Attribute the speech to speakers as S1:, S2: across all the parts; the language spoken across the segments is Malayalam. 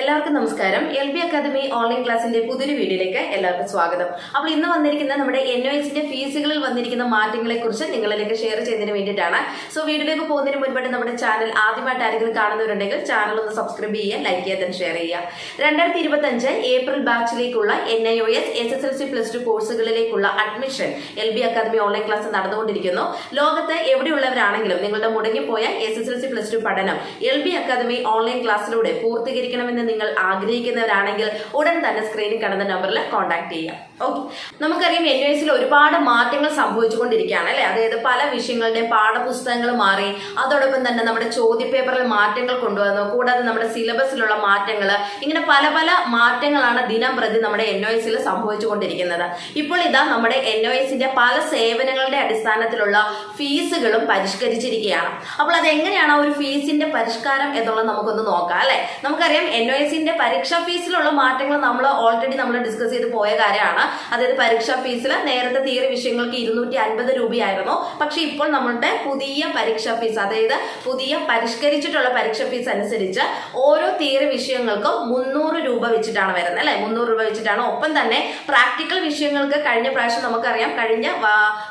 S1: എല്ലാവർക്കും നമസ്കാരം. എൽ ബി അക്കാദമി ഓൺലൈൻ ക്ലാസിന്റെ പുതിയൊരു വീഡിയോയിലേക്ക് എല്ലാവർക്കും സ്വാഗതം. അപ്പോൾ ഇന്ന് വന്നിരിക്കുന്ന നമ്മുടെ എൻ ഒ എസിന്റെ ഫീസുകളിൽ വന്നിരിക്കുന്ന മാറ്റങ്ങളെ കുറിച്ച് നിങ്ങളിലേക്ക് ഷെയർ ചെയ്യുന്നതിന് വേണ്ടിയിട്ടാണ്. സോ വീഡിയോയിലേക്ക് പോകുന്നതിന് മുൻപായിട്ട് നമ്മുടെ ചാനൽ ആദ്യമായിട്ട് ആരെങ്കിലും കാണുന്നവരുണ്ടെങ്കിൽ ചാനൽ ഒന്ന് സബ്സ്ക്രൈബ് ചെയ്യുക ലൈക്ക് ചെയ്യുക തന്നെ ഷെയർ ചെയ്യുക. രണ്ടായിരത്തി ഇരുപത്തഞ്ച് April ബാച്ചിലേക്കുള്ള N I O S S S L C plus two കോഴ്സുകളിലേക്കുള്ള admission L B academy online class നടന്നുകൊണ്ടിരിക്കുന്നു. ലോകത്ത് എവിടെയുള്ളവരാണെങ്കിലും നിങ്ങളുടെ മുടങ്ങിപ്പോയ S S L C plus two പഠനം എൽ ബി അക്കാദമി ഓൺലൈൻ ക്ലാസ്സിലൂടെ പൂർത്തീകരിക്കണമെന്ന് നിങ്ങൾ ആഗ്രഹിക്കുന്നവരാണെങ്കിൽ ഉടൻ തന്നെ സ്ക്രീനിൽ കാണുന്ന നമ്പറിൽ കോൺടാക്ട് ചെയ്യാം. ഓക്കെ നമുക്കറിയാം എൻ എസിൽ ഒരുപാട് മാറ്റങ്ങൾ സംഭവിച്ചുകൊണ്ടിരിക്കുകയാണ് അല്ലെ? അതായത് പല വിഷയങ്ങളുടെയും പാഠപുസ്തകങ്ങൾ മാറി അതോടൊപ്പം തന്നെ നമ്മുടെ ചോദ്യപേപ്പറിൽ മാറ്റങ്ങൾ കൊണ്ടുവന്നു. കൂടാതെ നമ്മുടെ സിലബസിലുള്ള മാറ്റങ്ങൾ ഇങ്ങനെ പല പല മാറ്റങ്ങളാണ് ദിനം പ്രതി നമ്മുടെ എൻ ഒ എസിൽ സംഭവിച്ചുകൊണ്ടിരിക്കുന്നത്. ഇപ്പോൾ ഇതാ നമ്മുടെ എൻ ഒ എസിന്റെ പല സേവനങ്ങളുടെ അടിസ്ഥാനത്തിലുള്ള ഫീസുകളും പരിഷ്കരിച്ചിരിക്കുകയാണ്. അപ്പോൾ അത് എങ്ങനെയാണ് ഒരു ഫീസിന്റെ പരിഷ്കാരം എന്നുള്ളത് നമുക്കൊന്ന് നോക്കാം അല്ലെ? നമുക്കറിയാം എൻ എസിന്റെ പരീക്ഷാ ഫീസിലുള്ള മാറ്റങ്ങൾ നമ്മൾ ഓൾറെഡി നമ്മൾ ഡിസ്കസ് ചെയ്ത് പോയ കാര്യമാണ്. അതായത് പരീക്ഷാ ഫീസിൽ നേരത്തെ തിയറി വിഷയങ്ങൾക്ക് ഇരുന്നൂറ്റി അൻപത് രൂപയായിരുന്നു. പക്ഷേ ഇപ്പോൾ നമ്മളുടെ പുതിയ പരീക്ഷാ ഫീസ് അതായത് പുതിയ പരിഷ്കരിച്ചിട്ടുള്ള പരീക്ഷാ ഫീസ് അനുസരിച്ച് ഓരോ തിയറി വിഷയങ്ങൾക്കും മുന്നൂറ് രൂപ വെച്ചിട്ടാണ് വരുന്നത് അല്ലെ? മുന്നൂറ് രൂപ വെച്ചിട്ടാണ്. ഒപ്പം തന്നെ പ്രാക്ടിക്കൽ വിഷയങ്ങൾക്ക് കഴിഞ്ഞ പ്രാവശ്യം നമുക്കറിയാം കഴിഞ്ഞ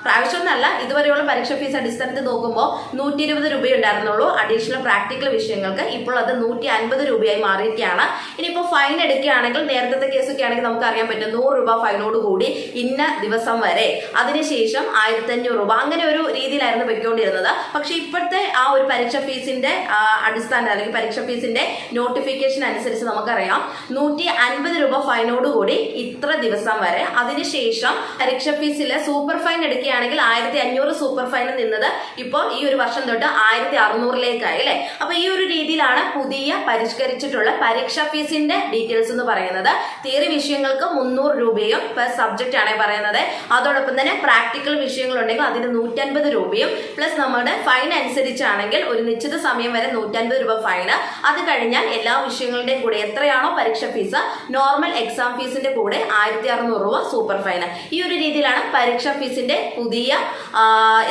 S1: പ്രാവശ്യം എന്നല്ല ഇതുവരെയുള്ള പരീക്ഷാ ഫീസ് അടിസ്ഥാനത്തിൽ നോക്കുമ്പോൾ നൂറ്റി ഇരുപത് രൂപയുണ്ടായിരുന്നുള്ളൂ അഡീഷണൽ പ്രാക്ടിക്കൽ വിഷയങ്ങൾക്ക് ഇപ്പോൾ അത് നൂറ്റി അൻപത് രൂപയായി മാറിയിരിക്കുകയാണ്. ഇനിയിപ്പോൾ ഫൈൻ എടുക്കുകയാണെങ്കിൽ നേരത്തെ കേസൊക്കെ ആണെങ്കിൽ നമുക്ക് അറിയാൻ പറ്റും നൂറ് രൂപ ഫൈനോട് കൂടി ഇന്ന ദിവസം വരെ. അതിനുശേഷം ആയിരത്തി അഞ്ഞൂറ് രൂപ. അങ്ങനെ ഒരു രീതിയിലായിരുന്നു പൊയ്ക്കൊണ്ടിരുന്നത്. പക്ഷേ ഇപ്പോഴത്തെ ആ ഒരു പരീക്ഷ ഫീസിന്റെ അടിസ്ഥാനം അല്ലെങ്കിൽ പരീക്ഷ ഫീസിന്റെ നോട്ടിഫിക്കേഷൻ അനുസരിച്ച് നമുക്കറിയാം. നൂറ്റി അൻപത് രൂപ ഫൈനോട് കൂടി ഇത്ര ദിവസം വരെ. അതിനുശേഷം പരീക്ഷ ഫീസിൽ സൂപ്പർ ഫൈൻ എടുക്കുകയാണെങ്കിൽ ആയിരത്തി അഞ്ഞൂറ് സൂപ്പർ ഫൈൻ നിന്നത് ഇപ്പോൾ ഈ ഒരു വർഷം തൊട്ട് ആയിരത്തി അറുന്നൂറിലേക്കായി അല്ലേ? അപ്പൊ ഈ ഒരു രീതിയിലാണ് പുതിയ പരിഷ്കരിച്ചിട്ടുള്ള പരീക്ഷാ ഫീസിന്റെ ഡീറ്റെയിൽസ് എന്ന് പറയുന്നത് തിയറി വിഷയങ്ങൾക്ക് മുന്നൂറ് രൂപയും പെർ സബ്ജക്റ്റ് ആണ് പറയുന്നത്. അതോടൊപ്പം തന്നെ പ്രാക്ടിക്കൽ വിഷയങ്ങളുണ്ടെങ്കിൽ അതിന് നൂറ്റൻപത് രൂപയും പ്ലസ് നമ്മുടെ ഫൈൻ അനുസരിച്ചാണെങ്കിൽ ഒരു നിശ്ചിത സമയം വരെ നൂറ്റൻപത് രൂപ ഫൈൻ അത് കഴിഞ്ഞാൽ എല്ലാ വിഷയങ്ങളുടെയും കൂടെ എത്രയാണോ പരീക്ഷ ഫീസ്? നോർമൽ എക്സാം ഫീസിന്റെ കൂടെ ആയിരത്തി അറുന്നൂറ് രൂപ സൂപ്പർ ഫൈന് ഈ ഒരു രീതിയിലാണ് പരീക്ഷാ ഫീസിന്റെ പുതിയ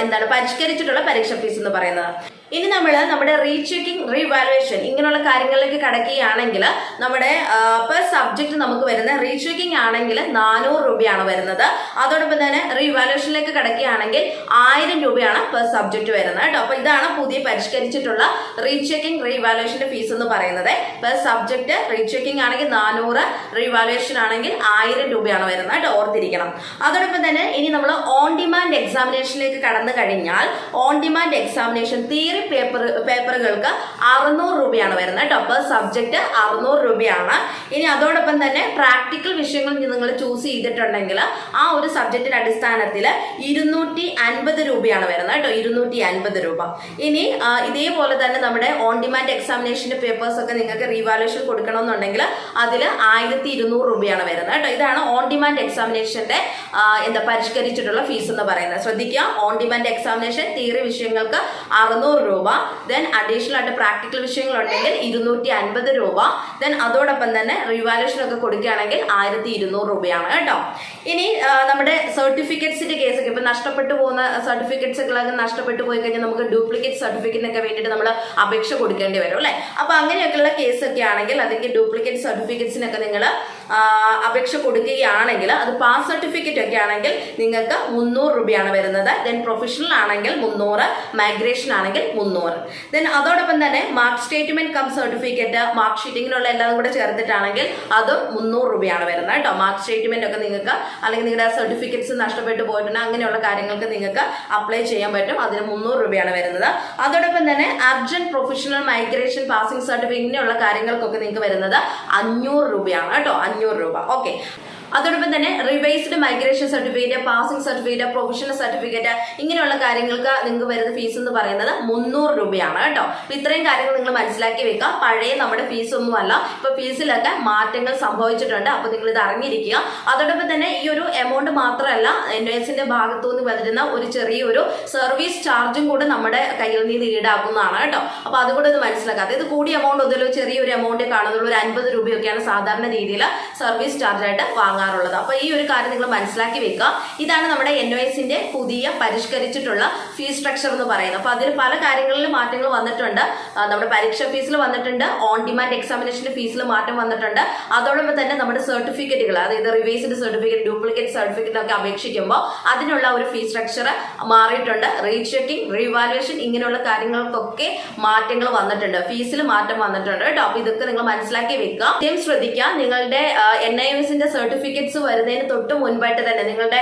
S1: എന്താണ് പരിഷ്കരിച്ചിട്ടുള്ള പരീക്ഷ ഫീസ് എന്ന് പറയുന്നത്. ഇനി നമ്മൾ നമ്മുടെ റീചെക്കിംഗ് റീവാലുവേഷൻ ഇങ്ങനെയുള്ള കാര്യങ്ങളിലേക്ക് കടക്കുകയാണെങ്കിൽ നമ്മുടെ പെർ സബ്ജക്ട് നമുക്ക് വരുന്ന റീചെക്കിംഗ് ആണെങ്കിൽ നാനൂറ് രൂപയാണ് വരുന്നത്. അതോടൊപ്പം തന്നെ റീവാലുവേഷനിലേക്ക് കിടക്കുകയാണെങ്കിൽ ആയിരം രൂപയാണ് പെർ സബ്ജക്ട് വരുന്നത് കേട്ടോ. അപ്പൊ ഇതാണ് പുതിയ പരിഷ്കരിച്ചിട്ടുള്ള റീചെക്കിംഗ് റീവാലുവേഷന്റെ ഫീസ് എന്ന് പറയുന്നത്. പെർ സബ്ജക്ട് റീചെക്കിംഗ് ആണെങ്കിൽ നാനൂറ് റീവാലുവേഷൻ ആണെങ്കിൽ ആയിരം രൂപയാണ് വരുന്നത് കേട്ടോ. ഓർത്തിരിക്കണം. അതോടൊപ്പം തന്നെ ഇനി നമ്മൾ ഓൺ ഡിമാൻഡ് എക്സാമിനേഷനിലേക്ക് കടന്നു കഴിഞ്ഞാൽ on demand examination theory paper പേപ്പറുകൾക്ക് അറുന്നൂറ് രൂപയാണ് വരുന്നത് കേട്ടോ. പെർ സബ്ജക്ട് അറുന്നൂറ് രൂപയാണ്. ഇനി അതോടൊപ്പം തന്നെ പ്രാക്ടിക്കൽ വിഷയങ്ങൾ നിങ്ങൾ ചൂസ് ചെയ്തിട്ടുണ്ടെങ്കിൽ ആ ഒരു സബ്ജക്റ്റിന്റെ അടിസ്ഥാനത്തിൽ ഇരുന്നൂറ്റി അൻപത് രൂപയാണ് വരുന്നത് കേട്ടോ. ഇരുന്നൂറ്റി അൻപത് രൂപ. ഇനി ഇതേപോലെ തന്നെ നമ്മുടെ ഓൺ ഡിമാൻഡ് എക്സാമിനേഷന്റെ പേപ്പേഴ്സ് ഒക്കെ നിങ്ങൾക്ക് റീവാലുവേഷൻ കൊടുക്കണമെന്നുണ്ടെങ്കിൽ അതിൽ ആയിരത്തി ഇരുന്നൂറ് രൂപയാണ് വരുന്നത് കേട്ടോ. ഇതാണ് ഓൺ ഡിമാൻഡ് എക്സാമിനേഷന്റെ എന്താ പരിഷ്കരിച്ചിട്ടുള്ള ഫീസ് എന്ന് പറയുന്നത്. ശ്രദ്ധിക്കുക ഓൺ ഡിമാൻഡ് എക്സാമിനേഷൻ തിയറി വിഷയങ്ങൾക്ക് അറുന്നൂറ് രൂപ. ദെൻ അഡീഷണൽ ആയിട്ട് പ്രാക്ടിക്കൽ വിഷയങ്ങളുണ്ടെങ്കിൽ ഇരുന്നൂറ്റി അൻപത് രൂപ. ദെൻ അതോടൊപ്പം തന്നെ റിവാലുവേഷൻ ഒക്കെ കൊടുക്കുകയാണെങ്കിൽ ആയിരത്തി ഇരുന്നൂറ് രൂപയാണ് കേട്ടോ. ഇനി നമ്മുടെ സർട്ടിഫിക്കറ്റ്സിന്റെ കേസൊക്കെ ഇപ്പൊ നഷ്ടപ്പെട്ടു പോകുന്ന സർട്ടിഫിക്കറ്റ്സ് ഒക്കെ നഷ്ടപ്പെട്ടു പോയി കഴിഞ്ഞാൽ നമുക്ക് ഡ്യൂപ്ലിക്കേറ്റ് സർട്ടിഫിക്കറ്റിനൊക്കെ വേണ്ടിയിട്ട് നമ്മൾ അപേക്ഷ കൊടുക്കേണ്ടി വരും അല്ലെ? അപ്പൊ അങ്ങനെയൊക്കെയുള്ള കേസൊക്കെ ആണെങ്കിൽ അല്ലെങ്കിൽ ഡ്യൂപ്ലിക്കേറ്റ് സർട്ടിഫിക്കറ്റ്സിനൊക്കെ നിങ്ങൾ അപേക്ഷ കൊടുക്കുകയാണെങ്കിൽ അത് പാസ് സർട്ടിഫിക്കറ്റ് ഒക്കെ ആണെങ്കിൽ നിങ്ങൾക്ക് മുന്നൂറ് രൂപയാണ് വരുന്നത്. ദെൻ പ്രൊഫഷണൽ ആണെങ്കിൽ മുന്നൂറ് മൈഗ്രേഷൻ ആണെങ്കിൽ മുന്നൂറ്. ദെൻ അതോടൊപ്പം തന്നെ mark statement cum certificate mark ഷീറ്റിങ്ങിനുള്ള എല്ലാം കൂടെ ചേർത്തിട്ടാണെങ്കിൽ അതും മുന്നൂറ് രൂപയാണ് വരുന്നത് കേട്ടോ. മാർക്ക് സ്റ്റേറ്റ്മെന്റ് ഒക്കെ നിങ്ങൾക്ക് അല്ലെങ്കിൽ നിങ്ങളുടെ സർട്ടിഫിക്കറ്റ്സ് നഷ്ടപ്പെട്ടു പോയിട്ടുണ്ട് അങ്ങനെയുള്ള കാര്യങ്ങൾക്ക് നിങ്ങൾക്ക് അപ്ലൈ ചെയ്യാൻ പറ്റും. അതിന് മുന്നൂറ് രൂപയാണ് വരുന്നത്. അതോടൊപ്പം തന്നെ urgent professional migration passing certificate ഇങ്ങനെയുള്ള കാര്യങ്ങൾക്കൊക്കെ നിങ്ങൾക്ക് വരുന്നത് അഞ്ഞൂറ് രൂപയാണ് കേട്ടോ. അഞ്ഞൂറ് രൂപ. ഓക്കെ അതോടൊപ്പം തന്നെ revised migration certificate passing certificate professional certificate ഇങ്ങനെയുള്ള കാര്യങ്ങൾക്ക് നിങ്ങൾക്ക് വരുന്ന ഫീസ് എന്ന് പറയുന്നത് മുന്നൂറ് രൂപയാണ് കേട്ടോ. അപ്പൊ ഇത്രയും കാര്യങ്ങൾ നിങ്ങൾ മനസ്സിലാക്കി വെക്കുക പഴയ നമ്മുടെ ഫീസ് ഒന്നുമല്ല ഇപ്പൊ ഫീസിലൊക്കെ മാറ്റങ്ങൾ സംഭവിച്ചിട്ടുണ്ട്. അപ്പൊ നിങ്ങൾ ഇത് അറിഞ്ഞിരിക്കുക. അതോടൊപ്പം തന്നെ ഈ ഒരു എമൗണ്ട് മാത്രമല്ല എൻ എസിന്റെ ഭാഗത്തു നിന്ന് വരുന്ന ഒരു ചെറിയൊരു സർവീസ് ചാർജും കൂടെ നമ്മുടെ കയ്യിൽ നിന്ന് ഈടാക്കുന്നതാണ് കേട്ടോ. അപ്പൊ അതുകൂടെ ഒന്ന് മനസ്സിലാക്കുക. ഇത് കൂടിയ എമൗണ്ട് ഒന്നിലും ചെറിയൊരു എമൗണ്ട് കാണുന്നുള്ളൂ. ഒരു അൻപത് രൂപയൊക്കെയാണ് സാധാരണ രീതിയിൽ സർവീസ് ചാർജായിട്ട് വാങ്ങുന്നത്. വാങ്ങാറുള്ളത്. അപ്പോൾ ഈ ഒരു കാര്യം നിങ്ങൾ മനസ്സിലാക്കി വെക്കുക. ഇതാണ് നമ്മുടെ എൻ ഒ എസിന്റെ പുതിയ പരിഷ്കരിച്ചിട്ടുള്ള ഫീസ് സ്ട്രക്ചർ എന്ന് പറയുന്നത്. അപ്പോൾ അതിൽ പല കാര്യങ്ങളിൽ മാറ്റങ്ങൾ വന്നിട്ടുണ്ട്. നമ്മുടെ പരീക്ഷ ഫീസിൽ വന്നിട്ടുണ്ട്. ഓൺ ഡിമാൻഡ് എക്സാമിനേഷന്റെ ഫീസിൽ മാറ്റം വന്നിട്ടുണ്ട്. അതോടൊപ്പം തന്നെ നമ്മുടെ സർട്ടിഫിക്കറ്റുകൾ അതായത് റിവേഴ്സ്ഡ് സർട്ടിഫിക്കറ്റ് ഡ്യൂപ്ലിക്കേറ്റ് സർട്ടിഫിക്കറ്റ് ഒക്കെ അപേക്ഷിക്കുമ്പോൾ അതിനുള്ള ഒരു ഫീസ് സ്ട്രക്ചർ മാറിയിട്ടുണ്ട്. റീചെക്കിംഗ് റീവാലുവേഷൻ ഇങ്ങനെയുള്ള കാര്യങ്ങൾക്കൊക്കെ മാറ്റങ്ങൾ വന്നിട്ടുണ്ട്. ഫീസിൽ മാറ്റം വന്നിട്ടുണ്ട്. കേട്ടോ. അപ്പൊ ഇതൊക്കെ നിങ്ങൾ മനസ്സിലാക്കി വെക്കുക. ശ്രദ്ധിക്കുക. നിങ്ങളുടെ എൻ ഐ എസിന്റെ സർട്ടിഫിക്കറ്റ്സ് വരുന്നതിന് തൊട്ട് മുൻപായിട്ട് തന്നെ നിങ്ങളുടെ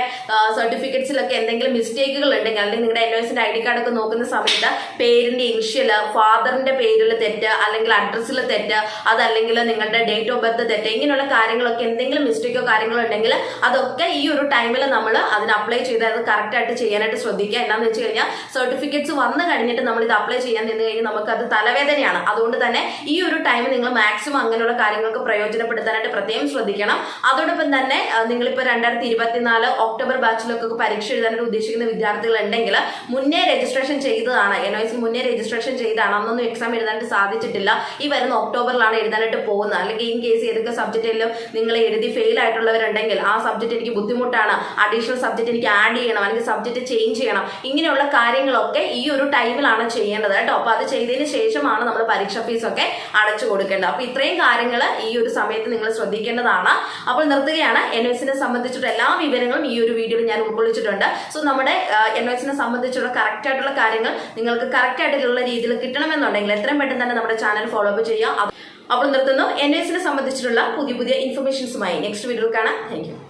S1: സർട്ടിഫിക്കറ്റ്സിലൊക്കെ എന്തെങ്കിലും മിസ്റ്റേക്കുകൾ ഉണ്ടെങ്കിൽ അല്ലെങ്കിൽ നിങ്ങളുടെ എൻ ഐ എസിന്റെ ഐ ഡി കാർഡൊക്കെ നോക്കുന്ന സമയത്ത് പേരിന്റെ ഇനിഷ്യൽ ഫാദറിന്റെ പേരിൽ തെറ്റ് അല്ലെങ്കിൽ അഡ്രസ്സിൽ തെറ്റ് അതല്ലെങ്കിൽ നിങ്ങളുടെ ഡേറ്റ് ഓഫ് ബർത്ത് തെറ്റ് ഇങ്ങനെയുള്ള കാര്യങ്ങളൊക്കെ എന്തെങ്കിലും മിസ്റ്റേക്കോ കാര്യങ്ങളോ ഉണ്ടെങ്കിൽ അതൊക്കെ ഈ ഒരു ടൈമിൽ നമ്മൾ അതിന് അപ്ലൈ ചെയ്ത് അത് കറക്റ്റായിട്ട് ചെയ്യാനായിട്ട് ശ്രദ്ധിക്കുക. എന്താണെന്ന് വെച്ച് കഴിഞ്ഞാൽ സർട്ടിഫിക്കറ്റ്സ് വന്നു കഴിഞ്ഞിട്ട് നമ്മൾ ഇത് അപ്ലൈ ചെയ്യാൻ നിന്ന് കഴിഞ്ഞാൽ നമുക്ക് അത് തലവേദനയാണ്. അതുകൊണ്ട് തന്നെ ഈ ഒരു ടൈം നിങ്ങൾ മാക്സിമം അങ്ങനെയുള്ള കാര്യങ്ങൾക്ക് പ്രയോജനപ്പെടുത്താനായിട്ട് പ്രത്യേകം ശ്രദ്ധിക്കണം. അതോടൊപ്പം തന്നെ നിങ്ങളിപ്പോൾ രണ്ടായിരത്തി ഇരുപത്തിനാല് ഒക്ടോബർ ബാച്ചിലൊക്കെ പരീക്ഷ എഴുതാനായിട്ട് ഉദ്ദേശിക്കുന്ന വിദ്യാർത്ഥികൾ ഉണ്ടെങ്കിൽ മുന്നേ രജിസ്ട്രേഷൻ ചെയ്തതാണ് എൻ ഒ എസിൽ മുന്നേ രജിസ്ട്രേഷൻ ചെയ്താണ് അന്നൊന്നും എക്സാം എഴുതാനായിട്ട് സാധിച്ചിട്ടില്ല. ഈ വരുന്ന ഒക്ടോബറിലാണ് എഴുതാനായിട്ട് പോകുന്നത്. അല്ലെങ്കിൽ ഇൻ കേസ് ഏതൊക്കെ സബ്ജക്റ്റിലും നിങ്ങൾ എഴുതി ഫെയിൽ ആയിട്ടുള്ളവരുണ്ടെങ്കിൽ ആ സബ്ജക്റ്റ് എനിക്ക് ബുദ്ധിമുട്ടാണ് അഡീഷണൽ സബ്ജക്റ്റ് എനിക്ക് ആഡ് ചെയ്യണം അല്ലെങ്കിൽ സബ്ജക്റ്റ് ചേഞ്ച് ചെയ്യണം ഇങ്ങനെയുള്ള കാര്യങ്ങളൊക്കെ ഈ ഒരു ടൈമിലാണ് ചെയ്യേണ്ടത് കേട്ടോ. അപ്പൊ അത് ചെയ്തതിന് ശേഷമാണ് നമ്മൾ പരീക്ഷ ഫീസ് ഒക്കെ അടച്ചു കൊടുക്കേണ്ടത്. അപ്പോൾ ഇത്രയും കാര്യങ്ങൾ ഈ ഒരു സമയത്ത് നിങ്ങൾ ശ്രദ്ധിക്കേണ്ടതാണ്. അപ്പോൾ നിർത്തുകയാണ് എൻ എസിനെ സംബന്ധിച്ചിട്ട് എല്ലാ വിവരങ്ങളും ഈ ഒരു വീഡിയോയിൽ ഞാൻ ഉൾക്കൊള്ളിച്ചിട്ടുണ്ട്. സോ നമ്മുടെ എൻ എസിനെ സംബന്ധിച്ചുള്ള കറക്റ്റ് ആയിട്ടുള്ള കാര്യങ്ങൾ നിങ്ങൾക്ക് കറക്റ്റ് ആയിട്ടുള്ള രീതിയിൽ കിട്ടണമെന്നുണ്ടെങ്കിൽ എത്രയും പെട്ടെന്ന് തന്നെ നമ്മുടെ ചാനൽ ഫോളോ അപ്പ് ചെയ്യുക അപ്പോൾ നിർത്തുന്നു. എൻ എസിനെ സംബന്ധിച്ചിട്ടുള്ള പുതിയ പുതിയ ഇൻഫർമേഷൻസുമായി നെക്സ്റ്റ് വീഡിയോയിൽ കാണാം. താങ്ക്